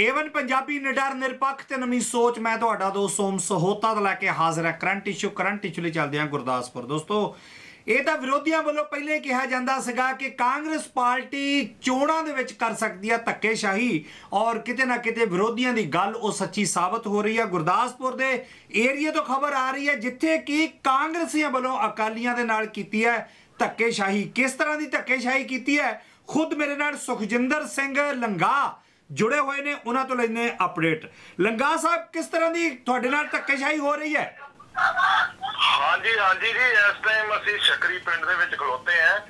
Avon Punjabi ਨਿਡਰ ਨਿਰਪੱਖ ਤੇ ਨਵੀਂ ਸੋਚ, ਮੈਂ ਤੁਹਾਡਾ ਦੋਸਤ ਸੋਮ ਸਹੋਤਾ ਤੋਂ ਲੈ ਕੇ ਹਾਜ਼ਰ ਹੈ। ਕਰੰਟ ਇਸ਼ੂ ਕਰੰਟ ਇਸ਼ੂ ਲਈ ਚੱਲਦੇ ਹਾਂ ਗੁਰਦਾਸਪੁਰ। ਦੋਸਤੋ, ਇਹ ਤਾਂ ਵਿਰੋਧੀਆਂ ਵੱਲੋਂ ਪਹਿਲੇ ਕਿਹਾ ਜਾਂਦਾ ਸੀਗਾ ਕਿ ਕਾਂਗਰਸ ਪਾਰਟੀ ਚੋਣਾਂ ਦੇ ਵਿੱਚ ਕਰ ਸਕਦੀ ਹੈ ਧੱਕੇਸ਼ਾਹੀ ਔਰ ਕਿਤੇ ਨਾ ਕਿਤੇ ਵਿਰੋਧੀਆਂ ਦੀ ਗੱਲ ਉਹ ਸੱਚੀ ਸਾਬਤ ਹੋ ਰਹੀ ਹੈ ਗੁਰਦਾਸਪੁਰ ਦੇ ਏਰੀਆ ਤੋਂ ਖਬਰ ਆ ਰਹੀ ਹੈ ਜਿੱਥੇ ਕਿ ਕਾਂਗਰਸੀਆਂ ਵੱਲੋਂ ਅਕਾਲੀਆਂ ਦੇ ਨਾਲ ਕੀਤੀ ਹੈ ਧੱਕੇਸ਼ਾਹੀ। ਕਿਸ ਤਰ੍ਹਾਂ ਦੀ ਧੱਕੇਸ਼ਾਹੀ ਕੀਤੀ ਹੈ? ਖੁਦ ਮੇਰੇ ਨਾਲ ਸੁਖਜਿੰਦਰ ਸਿੰਘ ਲੰਗਾ ਜੁੜੇ ਹੋਏ ਨੇ, ਉਹਨਾਂ ਤੋਂ ਲੈਣੇ ਅਪਡੇਟ ਲੰਗਾ ਸਾਹਿਬ, ਕਿਸ ਤਰ੍ਹਾਂ ਦੀ ਤੁਹਾਡੇ ਨਾਲ ਧੱਕੇਸ਼ਾਹੀ ਹੋ ਰਹੀ ਹੈ? ਹਾਂਜੀ ਹਾਂਜੀ ਜੀ, ਇਸ ਟਾਈਮ ਅਸੀਂ ਸ਼ਕਰੀ ਪਿੰਡ ਦੇ ਵਿੱਚ ਖਲੋਤੇ ਆ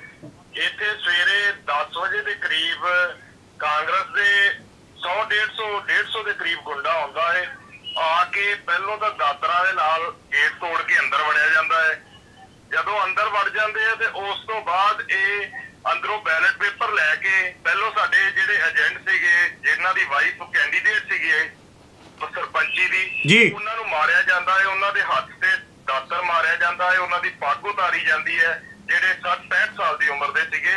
ਇੱਥੇ ਸਵੇਰੇ 10 ਵਜੇ ਦੇ ਕਰੀਬ ਕਾਂਗਰਸ ਦੇ 100 150 150 ਦੇ ਕਰੀਬ ਗੁੰਡਾ ਆਉਂਦਾ ਹੈ। ਆ ਕੇ ਪਹਿਲੋਂ ਤਾਂ ਦਾਤਰਾ ਦੇ ਨਾਲ ਗੇਟ ਤੋੜ ਕੇ ਅੰਦਰ ਵੜਿਆ ਜਾਂਦਾ ਹੈ। ਜਦੋਂ ਅੰਦਰ ਵੜ ਜਾਂਦੇ ਆ ਤੇ ਉਸ ਤੋਂ ਬਾਅਦ ਇਹ ਅੰਦਰੋਂ ਬੈਲਟ ਪੇਪਰ ਲੈ ਕੇ ਪਹਿਲੋਂ ਸਾਡੇ ਜਿਹੜੇ ਏਜੰਟ ਸੀਗੇ ਜਿਨ੍ਹਾਂ ਦੀ ਵਾਈਫ ਕੈਂਡੀਡੇਟ ਸੀਗੇ ਸਰਪੰਚੀ ਦੀ ਜੀ। ਉਹਨਾਂ ਨੂੰ ਮਾਰਿਆ ਜਾਂਦਾ ਹੈ ਉਹਨਾਂ ਦੇ ਹੱਥ ਤੇ ਦਾਤਰ ਮਾਰਿਆ ਜਾਂਦਾ ਹੈ ਉਹਨਾਂ ਦੀ ਪੱਗ ਉਤਾਰੀ ਜਾਂਦੀ ਹੈ ਜਿਹੜੇ 60 65 ਸਾਲ ਦੀ ਉਮਰ ਦੇ ਸੀਗੇ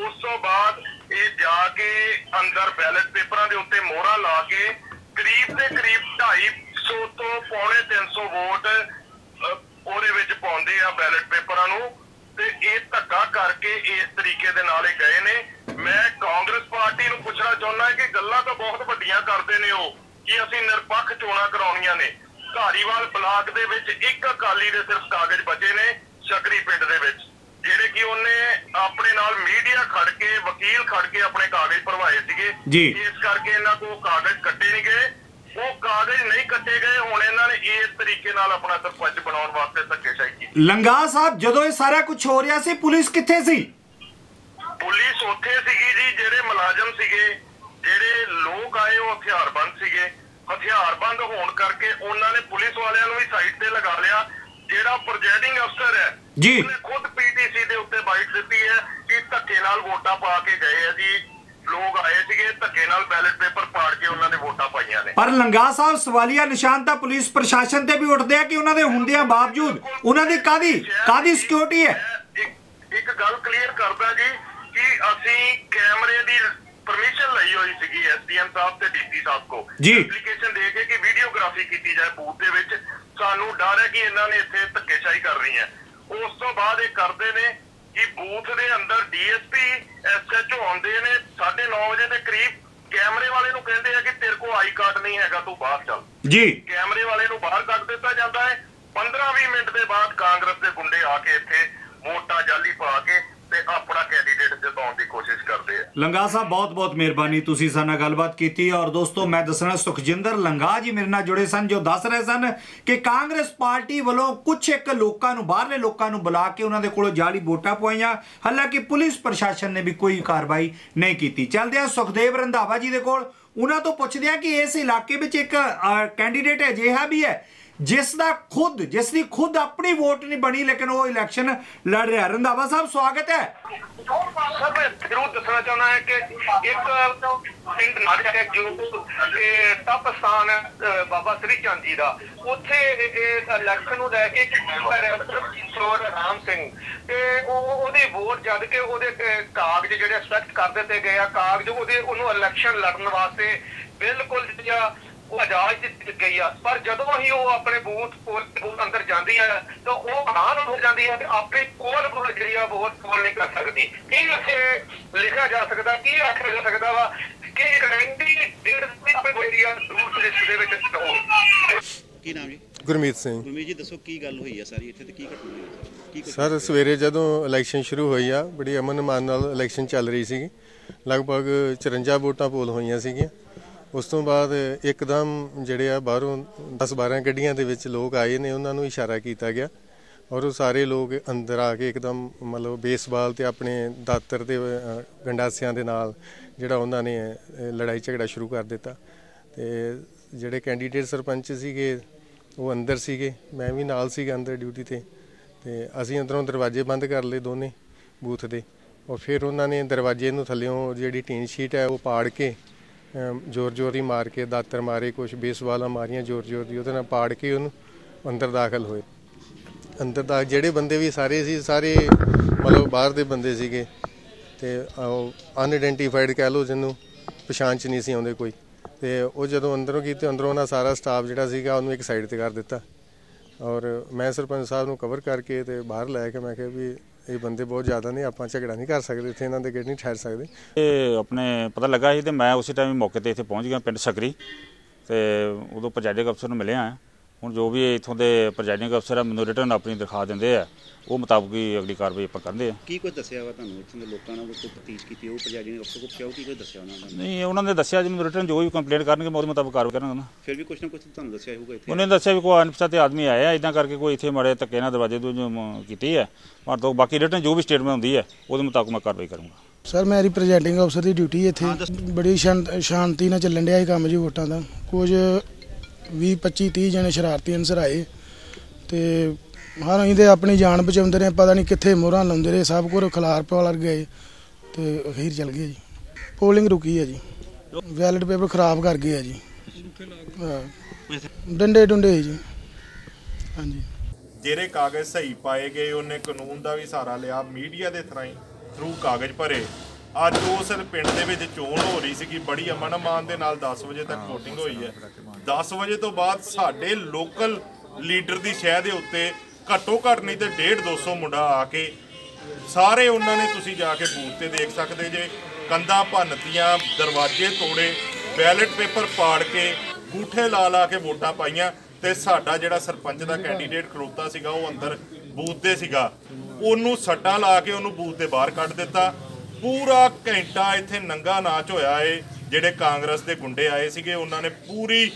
ਉਸ ਤੋਂ ਬਾਅਦ ਇਹ ਜਾ ਕੇ ਅੰਦਰ ਬੈਲਟ ਪੇਪਰਾਂ ਦੇ ਉੱਤੇ ਮੋਹਰਾਂ ਲਾ ਕੇ ਕਰੀਬ ਦੇ ਕਰੀਬ 250 ਤੋਂ ਪੌਣੇ 300 ਵੋਟ ਉਹਦੇ ਵਿੱਚ ਪਾਉਂਦੇ ਆ ਬੈਲਟ ਪੇਪਰਾਂ ਨੂੰ ਧੱਕਾ ਕਰਕੇ ਇਸ ਤਰੀਕੇ ਦੇ ਨਾਲ ਇਹ ਗਏ ਨੇ। ਮੈਂ ਕਾਂਗਰਸ ਪਾਰਟੀ ਨੂੰ ਪੁੱਛਣਾ ਚਾਹੁੰਦਾ ਕਿ ਗੱਲਾਂ ਤਾਂ ਬਹੁਤ ਵੱਡੀਆਂ ਕਰਦੇ ਨੇ ਉਹ ਕਿ ਅਸੀਂ ਨਿਰਪੱਖ ਚੋਣਾਂ ਕਰਾਉਣੀਆਂ ਨੇ। ਧਾਰੀਵਾਲ ਬਲਾਕ ਦੇ ਵਿੱਚ ਇੱਕ ਅਕਾਲੀ ਦੇ ਸਿਰਫ ਕਾਗਜ਼ ਬਚੇ ਨੇ ਸ਼ਕਰੀ ਪਿੰਡ ਦੇ ਵਿੱਚ ਜਿਹੜੇ ਕਿ ਉਹਨੇ ਆਪਣੇ ਨਾਲ ਮੀਡੀਆ ਖੜ ਕੇ ਵਕੀਲ ਖੜ ਕੇ ਆਪਣੇ ਕਾਗਜ਼ ਭਰਵਾਏ ਸੀਗੇ। ਇਸ ਕਰਕੇ ਇਹਨਾਂ ਕੋਲ ਕਾਗਜ਼ ਕੱਟੇ ਨਹੀਂ ਗਏ। ਉਹ ਕਾਗਜ਼ ਨਹੀਂ ਕੱਟੇ ਗਏ ਹੁਣ ਇਹਨਾਂ ਨੇ ਇਸ ਤਰੀਕੇ ਨਾਲ ਆਪਣਾ ਸਰਪੰਚ ਬਣਾਉਣ ਵਾਸਤੇ ਧੱਕੇਸ਼ਾਹੀ ਕੀਤੀ ਲੰਗਾ ਸਾਹਿਬ ਜਦੋਂ ਇਹ ਸਾਰਾ ਕੁਝ ਹੋ ਰਿਹਾ ਸੀ ਪੁਲਿਸ ਕਿੱਥੇ ਸੀ? ਪੁਲਿਸ ਉੱਥੇ ਸੀਗੀ ਜੀ ਜਿਹੜੇ ਮੁਲਾਜ਼ਮ ਸੀਗੇ ਜਿਹੜੇ ਲੋਕ ਆਏ ਉਹ ਹਥਿਆਰਬੰਦ ਸੀਗੇ। ਹਥਿਆਰਬੰਦ ਹੋਣ ਕਰਕੇ ਉਹਨਾਂ ਨੇ ਪੁਲਿਸ ਵਾਲਿਆਂ ਨੂੰ ਵੀ ਸਾਈਡ ਤੇ ਲਗਾ ਲਿਆ। ਜਿਹੜਾ ਪ੍ਰੈਜ਼ਾਈਡਿੰਗ ਅਫਸਰ ਹੈ ਜੀ। ਉਹਨੇ ਖੁਦ ਪੀਟੀਸੀ ਦੇ ਉੱਤੇ ਬਾਈਟ ਦਿੱਤੀ ਹੈ ਕਿ ਧੱਕੇ ਨਾਲ ਵੋਟਾਂ ਪਾ ਕੇ ਗਏ ਆ ਜੀ। ਲੋਕ ਆਏ ਸੀਗੇ ਧੱਕੇ ਨਾਲ ਬੈਲਟ ਪੇਪਰ ਪਾੜ ਕੇ ਉਹਨਾਂ ਨੇ ਵੋਟਾਂ ਪਾਈਆਂ ਨੇ। ਪਰ ਲੰਗਾ ਸਾਹਿਬ ਸਵਾਲੀਆ ਨਿਸ਼ਾਨ ਤਾਂ ਪੁਲਿਸ ਪ੍ਰਸ਼ਾਸਨ ਤੇ ਵੀ ਉੱਠਦੇ ਆ ਕਿ ਉਹਨਾਂ ਦੇ ਹੁੰਦਿਆਂ ਬਾਵਜੂਦ ਉਹਨਾਂ ਦੀ ਕਾਦੀ ਕਾਦੀ ਸਿਕਿਉਰਿਟੀ ਹੈ? ਇੱਕ ਗੱਲ ਕਲੀਅਰ ਕਰਦਾ ਜੀ ਕਿ ਅਸੀਂ ਕੈਮਰੇ ਦੀ ਪਰਮਿਸ਼ਨ ਲਈ ਹੋਈ ਸੀਗੀ ਐਸਡੀਐਮ ਸਾਹਿਬ ਤੇ ਡੀਪੀ ਸਾਹਿਬ ਕੋ। ਐਪਲੀਕੇਸ਼ਨ ਦੇ ਕੇ ਕਿ ਵੀਡੀਓਗ੍ਰਾਫੀ ਕੀਤੀ ਜਾਏ ਬੂਥ ਦੇ ਵਿੱਚ। ਸਾਨੂੰ ਡਰ ਹੈ ਕਿ ਇਹਨਾਂ ਨੇ ਇੱਥੇ ਧੱਕੇਸ਼ਾਹੀ ਕਰ ਰਹੀ ਹੈ ਉਸ ਤੋਂ ਬਾਅਦ ਇਹ ਕਰਦੇ ਨੇ ਕਿ ਬੂਥ ਦੇ ਅੰਦਰ ਡੀਐਸਪੀ ਐਸਐਚਓ ਆਉਂਦੇ ਨੇ 9:30 ਵਜੇ ਦੇ ਕਰੀਬ ਕੈਮਰੇ ਵਾਲੇ ਨੂੰ ਕਹਿੰਦੇ ਆ ਕਿ ਤੇਰੇ ਕੋਲ ਆਈ ਕਾਰਡ ਨਹੀਂ ਹੈਗਾ ਤੂੰ ਬਾਹਰ ਚੱਲ। ਜੀ। ਕੈਮਰੇ ਵਾਲੇ ਨੂੰ ਬਾਹਰ ਕੱਢ ਦਿੱਤਾ ਜਾਂਦਾ ਹੈ। 15-20 ਮਿੰਟ ਦੇ ਬਾਅਦ ਕਾਂਗਰਸ ਦੇ ਗੁੰਡੇ ਆ ਕੇ ਇੱਥੇ ਵੋਟਾਂ ਜਾਲੀ ਪਾ ਕੇ ਤੇ ਆਪਣਾ ਕੈਂਡੀਡੇਟ ਜਿਤਾਉਣ ਦੀ ਕੋਸ਼ਿਸ਼ ਕਰਦੇ ਆ। ਲੰਗਾ ਸਾਹਿਬ, ਬਹੁਤ ਬਹੁਤ ਮਿਹਰਬਾਨੀ। ਤੁਸੀਂ ਸਾਡੇ ਨਾਲ ਗੱਲਬਾਤ ਕੀਤੀ ਔਰ ਦੋਸਤੋ, ਮੈਂ ਦੱਸਣਾ, ਸੁਖਜਿੰਦਰ ਲੰਗਾ ਜੀ ਮੇਰੇ ਨਾਲ ਜੁੜੇ ਸਨ, ਜੋ ਦੱਸ ਰਹੇ ਸਨ ਕਿ ਕਾਂਗਰਸ ਪਾਰਟੀ ਵੱਲੋਂ ਕੁਝ ਇੱਕ ਲੋਕਾਂ ਨੂੰ, ਬਾਹਰਲੇ ਲੋਕਾਂ ਨੂੰ ਬੁਲਾ ਕੇ ਉਹਨਾਂ ਦੇ ਕੋਲੋਂ ਜਾਲੀ ਵੋਟਾਂ ਪਵਾਈਆਂ। ਹਾਲਾਂਕਿ ਪੁਲਿਸ ਪ੍ਰਸ਼ਾਸਨ ਨੇ ਵੀ ਕੋਈ ਕਾਰਵਾਈ ਨਹੀਂ ਕੀਤੀ। ਚੱਲਦੇ ਆ ਸੁਖਦੇਵ ਰੰਧਾਵਾ ਜੀ ਦੇ ਕੋਲ। ਉਹਨਾਂ ਤੋਂ ਪੁੱਛਦੇ ਆ ਕਿ ਇਸ ਇਲਾਕੇ ਵਿੱਚ ਇੱਕ ਕੈਂਡੀਡੇਟ ਅਜਿਹਾ ਵੀ ਹੈ ਜਿਸ ਦਾ ਖੁਦ, ਜਿਸ ਦੀ ਖੁਦ ਆਪਣੀ ਵੋਟ ਨਹੀਂ ਬਣੀ, ਲੇਕਿਨ ਉਹ ਇਲੈਕਸ਼ਨ ਲੜ ਰਿਹਾ। ਰੰਧਾਵਾ ਸਾਹਿਬ, ਸਵਾਗਤ ਹੈ। ਸਰ, ਮੈਂ ਜ਼ਰੂਰ ਦੱਸਣਾ ਚਾਹੁੰਦਾ ਹਾਂ ਕਿ ਇੱਕ ਪਿੰਡ ਨਾਗਰਿਕ ਹੈ ਜੋ ਟੱਪ ਸਥਾਨ ਬਾਬਾ ਸ੍ਰੀ ਚੰਦ ਜੀ ਦਾ। ਉੱਥੇ ਇਹ- ਇਲੈਕਸ਼ਨ ਨੂੰ ਲੈ ਕੇ ਇੱਕ ਰਾਮ ਸਿੰਘ। ਤੇ ਉਹ ਉਹਦੀ ਵੋਟ ਜਦ ਕੇ ਉਹਦੇ ਕਾਗਜ਼ ਜਿਹੜੇ ਐਕਸਪੈਕਟ ਕਰ ਦਿੱਤੇ ਗਏ ਆ, ਕਾਗਜ਼ ਉਹਦੇ, ਉਹਨੂੰ ਇਲੈਕਸ਼ਨ ਲੜਨ ਵਾਸਤੇ ਬਿਲਕੁਲ ਜਿਹੜਾ ਉਹ ਆਜ਼ਾਦ ਦਿੱਤੀ ਗਈ ਆ। ਪਰ ਜਦੋਂ ਹੀ ਉਹ ਆਪਣੇ ਬੂਥ ਕੋਲ ਬੂਥ ਅੰਦਰ ਜਾਂਦੀ ਹੈ ਤਾਂ ਉਹ ਆਨ ਹੋ ਜਾਂਦੀ ਹੈ ਕਿ ਆਪਣੇ ਕੋਲ ਕੋਲ ਜਿਹੜੀ ਆ ਵੋਟ ਕੋਲ ਨਹੀਂ ਕਰ ਸਕਦੀ। ਕੀ ਇੱਥੇ ਲਿਖਿਆ ਜਾ ਸਕਦਾ ਕੀ ਆਖਿਆ ਜਾ ਸਕਦਾ ਵਾ ਕਿ ਕੈਂਡੀ ਡੇਢ ਆਪਣੇ ਕੋਈ ਏਰੀਆ ਦੂਰ ਲਿਸਟ ਦੇ ਵਿੱਚ ਹੋ ਕੀ ਨਾਮ ਜੀ? ਗੁਰਮੀਤ ਸਿੰਘ। ਗੁਰਮੀਤ ਜੀ ਦੱਸੋ ਕੀ ਗੱਲ ਹੋਈ ਹੈ ਸਾਰੀ ਇੱਥੇ ਤੇ ਕੀ ਘਟਨਾ ਹੋਈ ਸਰ? ਕੀ ਕੁਛ- ਸਰ ਸਵੇਰੇ ਜਦੋਂ ਇਲੈਕਸ਼ਨ ਸ਼ੁਰੂ ਹੋਈ ਆ ਬੜੀ ਅਮਨ ਮਾਨ ਨਾਲ ਇਲੈਕਸ਼ਨ ਚੱਲ ਰਹੀ ਸੀਗੀ। ਲਗਭਗ 54 ਵੋਟਾਂ ਪੋਲ ਹੋਈਆਂ ਸੀਗੀਆਂ। ਉਸ ਤੋਂ ਬਾਅਦ ਇੱਕਦਮ ਜਿਹੜੇ ਆ ਬਾਹਰੋਂ 10 12 ਗੱਡੀਆਂ ਦੇ ਵਿੱਚ ਲੋਕ ਆਏ ਨੇ, ਉਹਨਾਂ ਨੂੰ ਇਸ਼ਾਰਾ ਕੀਤਾ ਗਿਆ ਔਰ ਉਹ ਸਾਰੇ ਲੋਕ ਅੰਦਰ ਆ ਕੇ ਇੱਕਦਮ ਮਤਲਬ ਬੇਸਬਾਲ ਤੇ ਆਪਣੇ ਦਾਤਰ ਦੇ ਗੰਡਾਸਿਆਂ ਦੇ ਨਾਲ ਜਿਹੜਾ ਉਹਨਾਂ ਨੇ ਲੜਾਈ ਝਗੜਾ ਸ਼ੁਰੂ ਕਰ ਦਿੱਤਾ। ਤੇ ਜਿਹੜੇ ਕੈਂਡੀਡੇਟ ਸਰਪੰਚ ਸੀਗੇ, ਉਹ ਅੰਦਰ ਸੀਗੇ, ਮੈਂ ਵੀ ਨਾਲ ਸੀਗਾ ਅੰਦਰ ਡਿਊਟੀ ਤੇ। ਤੇ ਅਸੀਂ ਅੰਦਰੋਂ ਦਰਵਾਜ਼ੇ ਬੰਦ ਕਰ ਲਏ ਦੋਨੇ ਬੂਥ ਦੇ। ਔਰ ਫਿਰ ਉਹਨਾਂ ਨੇ ਦਰਵਾਜ਼ੇ ਨੂੰ ਥੱਲਿਓਂ ਜਿਹੜੀ ਟੀਨ ਸ਼ੀਟ ਹੈ, ਉਹ ਪਾੜ ਕੇ ਜ਼ੋਰ ਜ਼ੋਰ ਹੀ ਮਾਰ ਕੇ ਦਾਤਰ ਮਾਰੇ ਕੁਝ ਬੇਸਵਾਲਾਂ ਮਾਰੀਆਂ ਜ਼ੋਰ ਜ਼ੋਰ ਦੀ ਉਹਦੇ ਨਾਲ ਪਾੜ ਕੇ ਉਹਨੂੰ ਅੰਦਰ ਦਾਖਲ ਹੋਏ। ਅੰਦਰ ਦਾ ਜਿਹੜੇ ਬੰਦੇ ਵੀ ਸਾਰੇ ਸੀ, ਸਾਰੇ ਮਤਲਬ ਬਾਹਰ ਦੇ ਬੰਦੇ ਸੀਗੇ ਤੇ ਅਨਆਇਡੈਂਟੀਫਾਈਡ ਕਹਿ ਲਓ ਜਿਹਨੂੰ ਪਛਾਣ ਚ ਨਹੀਂ ਸੀ ਆਉਂਦੇ ਕੋਈ। ਤੇ ਉਹ ਜਦੋਂ ਅੰਦਰੋਂ ਕੀਤੇ ਅੰਦਰੋਂ ਉਹਨਾਂ ਸਾਰਾ ਸਟਾਫ ਜਿਹੜਾ ਸੀਗਾ ਉਹਨੂੰ ਇੱਕ ਸਾਈਡ ਤੇ ਕਰ ਦਿੱਤਾ। ਔਰ ਮੈਂ ਸਰਪੰਚ ਸਾਹਿਬ ਨੂੰ ਕਵਰ ਕਰਕੇ ਤੇ ਬਾਹਰ ਲੈ ਕੇ ਮੈਂ ਕਿਹਾ ਵੀ ਇਹ ਬੰਦੇ ਬਹੁਤ ਜ਼ਿਆਦਾ ਨੇ, ਆਪਾਂ ਝਗੜਾ ਨਹੀਂ ਕਰ ਸਕਦੇ, ਇੱਥੇ ਇਹਨਾਂ ਦੇ ਗੇਟ ਨਹੀਂ ਠਹਿਰ ਸਕਦੇ। ਇਹ ਆਪਣੇ ਪਤਾ ਲੱਗਾ ਸੀ ਤੇ ਮੈਂ ਉਸੇ ਟਾਈਮ ਮੌਕੇ ਤੇ ਇੱਥੇ ਪਹੁੰਚ ਗਿਆ ਪਿੰਡ ਸਕਰੀ। ਤੇ ਉਦੋਂ ਪ੍ਰੈਜ਼ਾਈਡਿੰਗ ਅਫਸਰ ਨੂੰ ਮਿਲਿਆ। ਆ ਹੁਣ ਜੋ ਵੀ ਇਥੋਂ ਦੇ ਪ੍ਰੈਜ਼ਾਈਡਿੰਗ ਅਫਸਰ ਆ ਮੈਨੂੰ ਰਿਟਰਨ ਆਪਣੀ ਦਿਖਾ ਦਿੰਦੇ ਆ। ਉਹ ਮੁਤਾਬਕ ਹੀ ਅਗਲੀ ਕਾਰਵਾਈ ਆਪਾਂ ਕਰਦੇ ਆ। ਕੀ ਕੁਝ ਦੱਸਿਆ ਵਾ ਤੁਹਾਨੂੰ? ਇੱਥੇ ਦੇ ਲੋਕਾਂ ਨਾਲ ਕੋਈ ਤਫਤੀਸ਼ ਕੀਤੀ ਉਹ ਪ੍ਰਜਾਜੀਆਂ ਅਫਸਰ ਕੋਲ ਕਿਉਂ ਕੀ ਕੁਝ ਦੱਸਿਆ ਉਹਨਾਂ ਨੇ? ਨਹੀਂ ਉਹਨਾਂ ਨੇ ਦੱਸਿਆ ਜੀ ਮੈਨੂੰ ਰਿਟਰਨ ਜੋ ਵੀ ਕੰਪਲੇਂਟ ਕਰਨਗੇ ਮੈਂ ਉਹਦੇ ਮੁਤਾਬਕ ਕਾਰਵਾਈ ਕਰਾਂਗਾ ਨਾ। ਫਿਰ ਵੀ ਕੁਝ ਨਾ ਕੁਝ ਤੁਹਾਨੂੰ ਦੱਸਿਆ ਹੋਊਗਾ ਇੱਥੇ? ਉਹਨੇ ਦੱਸਿਆ ਵੀ ਕੋਈ ਅਣਪਛਾਤੇ ਆਦਮੀ ਆਇਆ ਇਦਾਂ ਕਰਕੇ ਕੋਈ ਇੱਥੇ ਮੜੇ ਧੱਕੇ ਨਾਲ ਦਰਵਾਜ਼ੇ ਤੋਂ ਕੀਤੀ ਹੈ ਪਰ ਤੋਂ ਬਾਕੀ ਰਿਟਰਨ ਜੋ ਵੀ ਸਟੇਟਮੈਂਟ ਹੁੰਦੀ ਹੈ ਉਹਦੇ ਮੁਤਾਬਕ ਮੈਂ ਕਾਰਵਾਈ ਕਰੂੰਗਾ। ਸਰ ਮੇਰੀ ਪ੍ਰੈਜ਼ੈਂਟਿੰਗ ਅਫਸਰ ਦੀ ਡਿਊਟੀ ਇੱਥੇ ਬੜੀ ਸ਼ਾਂਤ- ਸ਼ਾਂਤੀ ਨਾਲ ਚੱਲਣ ਡਿਆ ਇਹ ਕੰਮ ਜੀ ਵੋਟਾਂ ਦਾ। ਕੁਝ 20 25 30 ਜਣੇ ਸ਼ਰਾਰਤੀ ਅਨਸਰ ਆਏ ਤੇ ਹਰ ਇਹਦੇ ਆਪਣੀ ਜਾਨ ਬਚਾਉਂਦੇ ਰਹੇ, ਪਤਾ ਨਹੀਂ ਕਿੱਥੇ ਮੋਹਰਾਂ ਲਾਉਂਦੇ ਰਹੇ, ਸਭ ਕੁਝ ਖਿਲਾਰ ਪਵਾਲਰ ਗਏ ਤੇ ਅਖੀਰ ਚੱਲ ਗਏ ਜੀ। ਪੋਲਿੰਗ ਰੁਕੀ ਹੈ ਜੀ। ਵੈਲਿਡ ਪੇਪਰ ਖਰਾਬ ਕਰ ਗਏ ਆ ਜੀ। ਡੰਡੇ ਡੁੰਡੇ ਜੀ। ਹਾਂਜੀ। ਜਿਹੜੇ ਕਾਗਜ਼ ਸਹੀ ਪਾਏ ਗਏ, ਉਹਨੇ ਕਾਨੂੰਨ ਦਾ ਵੀ ਸਹਾਰਾ ਲਿਆ, ਮੀਡੀਆ ਦੇ ਥਰਾਈ ਥਰੂ ਕਾਗਜ਼ ਭਰੇ। ਅੱਜ ਉਸ ਪਿੰਡ ਦੇ ਵਿੱਚ ਚੋਣ ਹੋ ਰਹੀ ਸੀਗੀ ਬੜੀ ਅਮਨ ਅਮਾਨ ਦੇ ਨਾਲ 10 ਵਜੇ ਤੱਕ VOTING ਹੋਈ ਹੈ। 10 ਵਜੇ ਤੋਂ ਬਾਅਦ ਸਾਡੇ ਲੋਕਲ ਲੀਡਰ ਦੀ ਸ਼ਹਿ ਦੇ ਉੱਤੇ ਘੱਟੋ ਘੱਟ ਨਹੀਂ ਤੇ 1.5 200 ਮੁੰਡਾ ਆ ਕੇ ਸਾਰੇ ਉਹਨਾਂ ਨੇ ਤੁਸੀਂ ਜਾ ਕੇ ਬੂਥ ਤੇ ਦੇਖ ਸਕਦੇ ਜੇ ਕੰਧਾਂ ਭੰਨਤੀਆਂ ਦਰਵਾਜ਼ੇ ਤੋੜੇ ਬੈਲਟ ਪੇਪਰ ਪਾੜ ਕੇ ਗੂਠੇ ਲਾ ਲਾ ਕੇ ਵੋਟਾਂ ਪਾਈਆਂ ਤੇ ਸਾਡਾ ਜਿਹੜਾ ਸਰਪੰਚ ਦਾ ਕੈਂਡੀਡੇਟ ਖਲੋਤਾ ਸੀਗਾ ਉਹ ਅੰਦਰ ਬੂਥ ਤੇ ਸੀਗਾ। ਉਹਨੂੰ ਸੱਟਾਂ ਲਾ ਕੇ ਉਹਨੂੰ ਬੂਥ ਦੇ ਬਾਹਰ ਕੱਢ ਦਿੱਤਾ। ਪੂਰਾ ਘੰਟਾ ਇੱਥੇ ਨੰਗਾ ਨਾਚ ਹੋਇਆ ਏ, ਜਿਹੜੇ ਕਾਂਗਰਸ ਦੇ ਗੁੰਡੇ ਆਏ ਸੀਗੇ, ਉਹਨਾਂ ਨੇ ਪੂਰੀ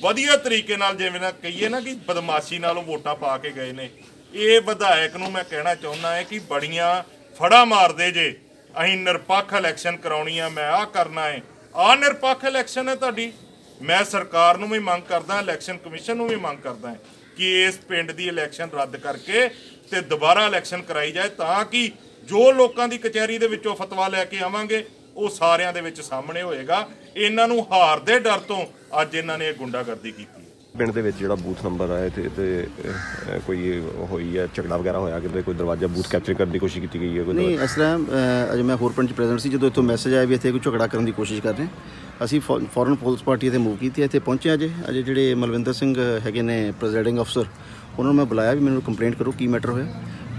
ਵਧੀਆ ਤਰੀਕੇ ਨਾਲ ਜਿਵੇਂ ਨਾ ਕਹੀਏ ਨਾ ਕਿ ਬਦਮਾਸ਼ੀ ਨਾਲ ਉਹ ਵੋਟਾਂ ਪਾ ਕੇ ਗਏ ਨੇ। ਇਹ ਵਿਧਾਇਕ ਨੂੰ ਮੈਂ ਕਹਿਣਾ ਚਾਹੁੰਦਾ ਹੈ ਕਿ ਬੜੀਆਂ ਫੜਾ ਮਾਰਦੇ ਜੇ, ਅਸੀਂ ਨਿਰਪੱਖ ਇਲੈਕਸ਼ਨ ਕਰਾਉਣੀ ਆ ਮੈਂ ਆਹ ਕਰਨਾ ਹੈ ਆ ਨਿਰਪੱਖ ਇਲੈਕਸ਼ਨ ਹੈ ਤੁਹਾਡੀ। ਮੈਂ ਸਰਕਾਰ ਨੂੰ ਵੀ ਮੰਗ ਕਰਦਾ, ਇਲੈਕਸ਼ਨ ਕਮਿਸ਼ਨ ਨੂੰ ਵੀ ਮੰਗ ਕਰਦਾ ਹੈ ਕਿ ਇਸ ਪਿੰਡ ਦੀ ਇਲੈਕਸ਼ਨ ਰੱਦ ਕਰਕੇ ਤੇ ਦੁਬਾਰਾ ਇਲੈਕਸ਼ਨ ਕਰਾਈ ਜਾਏ ਤਾਂ ਕਿ ਜੋ ਲੋਕਾਂ ਦੀ ਕਚਹਿਰੀ ਦੇ ਵਿੱਚੋਂ ਫਤਵਾ ਲੈ ਕੇ ਆਵਾਂਗੇ ਉਹ ਸਾਰਿਆਂ ਦੇ ਵਿੱਚ ਸਾਹਮਣੇ ਹੋਏਗਾ। ਇਹਨਾਂ ਨੂੰ ਹਾਰ ਦੇ ਡਰ ਤੋਂ ਅੱਜ ਇਹਨਾਂ ਨੇ ਇਹ ਗੁੰਡਾਗਰਦੀ ਕੀਤੀ ਹੈ। ਪਿੰਡ ਦੇ ਵਿੱਚ ਜਿਹੜਾ ਬੂਥ ਨੰਬਰ ਆਇਆ ਤੇ ਤੇ ਕੋਈ ਹੋਈ ਹੈ ਝਗੜਾ ਵਗੈਰਾ ਹੋਇਆ ਕਿਤੇ ਕੋਈ ਦਰਵਾਜ਼ਾ ਬੂਥ ਕੈਪਚਰ ਕਰਨ ਦੀ ਕੋਸ਼ਿਸ਼ ਕੀਤੀ ਗਈ ਹੈ ਕੋਈ ਨਹੀਂ ਇਸ ਤਰ੍ਹਾਂ ਅਜੇ ਮੈਂ ਹੋਰ ਪਿੰਡ ਚ ਪ੍ਰੈਜ਼ੈਂਟ ਸੀ ਜਦੋਂ ਇੱਥੋਂ ਮੈਸੇਜ ਆਇਆ ਵੀ ਇੱਥੇ ਕੋਈ ਝਗੜਾ ਕਰਨ ਦੀ ਕੋਸ਼ਿਸ਼ ਕਰ ਰਹੇ ਹਾਂ। ਅਸੀਂ ਫੋਰਨ ਪੁਲਿਸ ਪਾਰਟੀ ਤੇ ਮੂਵ ਕੀਤੀ ਹੈ, ਇੱਥੇ ਪਹੁੰਚੇ ਅਜੇ। ਅਜੇ ਜਿਹੜੇ ਮਲਵਿੰਦਰ ਸਿੰਘ ਹੈਗੇ ਨੇ ਪ੍ਰੈਜ਼ਾਈਡਿੰਗ ਅਫਸਰ ਉਹਨਾਂ ਨੂੰ ਮੈਂ ਬੁਲਾਇਆ ਵੀ ਮੈਨੂੰ ਕੰਪਲੇਂਟ ਕਰੋ ਕੀ ਮੈਟਰ ਹੋਇਆ?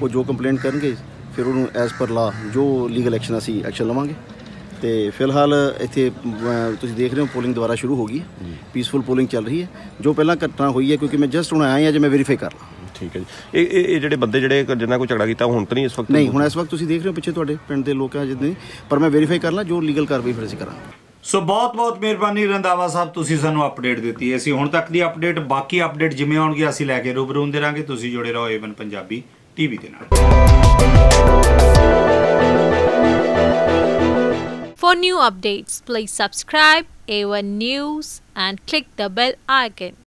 ਉਹ ਜੋ ਕੰਪਲੇਂਟ ਕਰਨਗੇ ਫਿਰ ਉਹਨੂੰ ਐਜ਼ ਪਰ ਲਾ ਜੋ ਲੀਗਲ ਐਕਸ਼ਨ ਅਸੀਂ ਐਕਸ਼ਨ ਲਵਾਂਗੇ। ਤੇ ਫਿਲਹਾਲ ਇੱਥੇ ਤੁਸੀਂ ਦੇਖ ਰਹੇ ਹੋ ਪੋਲਿੰਗ ਦੁਬਾਰਾ ਸ਼ੁਰੂ ਹੋ ਗਈ ਪੀਸਫੁਲ ਪੋਲਿੰਗ ਚੱਲ ਰਹੀ ਹੈ। ਜੋ ਪਹਿਲਾਂ ਘਟਨਾ ਹੋਈ ਹੈ ਕਿਉਂਕਿ ਮੈਂ ਜਸਟ ਹੁਣ ਆਇਆ ਹਾਂ ਅਜੇ ਮੈਂ ਵੈਰੀਫਾਈ ਕਰ ਲਾਂ। ਠੀਕ ਹੈ ਜੀ। ਇਹ ਇਹ ਜਿਹੜੇ ਬੰਦੇ ਜਿਹੜੇ ਜਿਨ੍ਹਾਂ ਕੋਈ ਝਗੜਾ ਕੀਤਾ ਹੁਣ ਤਾਂ ਨਹੀਂ ਇਸ ਵਕਤ ਨਹੀਂ ਹੁਣ ਇਸ ਵਕਤ ਤੁਸੀਂ ਦੇਖ ਰਹੇ ਹੋ ਪਿੱਛੇ ਤੁਹਾਡੇ ਪਿੰਡ ਦੇ ਲੋਕ ਆ ਜਿੱਦਾਂ ਪਰ ਮੈਂ ਵੈਰੀਫਾਈ ਕਰ ਲਾਂ ਜੋ ਲੀਗਲ ਕਾਰਵਾਈ ਫਿਰ ਅਸੀਂ ਕਰਾਂਗੇ। ਸੋ ਬਹੁਤ ਬਹੁਤ ਮਿਹਰਬਾਨੀ ਰੰਦਾਵਾ ਸਾਹਿਬ ਤੁਸੀਂ ਸਾਨੂੰ ਅਪਡੇਟ ਦਿੱਤੀ ਅਸੀਂ ਹੁਣ ਤੱਕ ਦੀ ਅਪਡੇਟ ਬਾਕੀ ਅਪਡੇਟ ਜਿਵੇਂ ਆਉਣਗੇ ਅਸੀਂ ਲੈ ਕੇ ਰੂਬਰੂ ਹੁੰਦੇ ਰਾਂਗੇ। ਤੁਸੀਂ ਜੁੜੇ ਰਹੋ ਏਵਨ ਪੰਜਾਬੀ ਟੀਵੀ ਦੇ ਨਾਲ। For new updates, please subscribe A1 News and click the bell icon.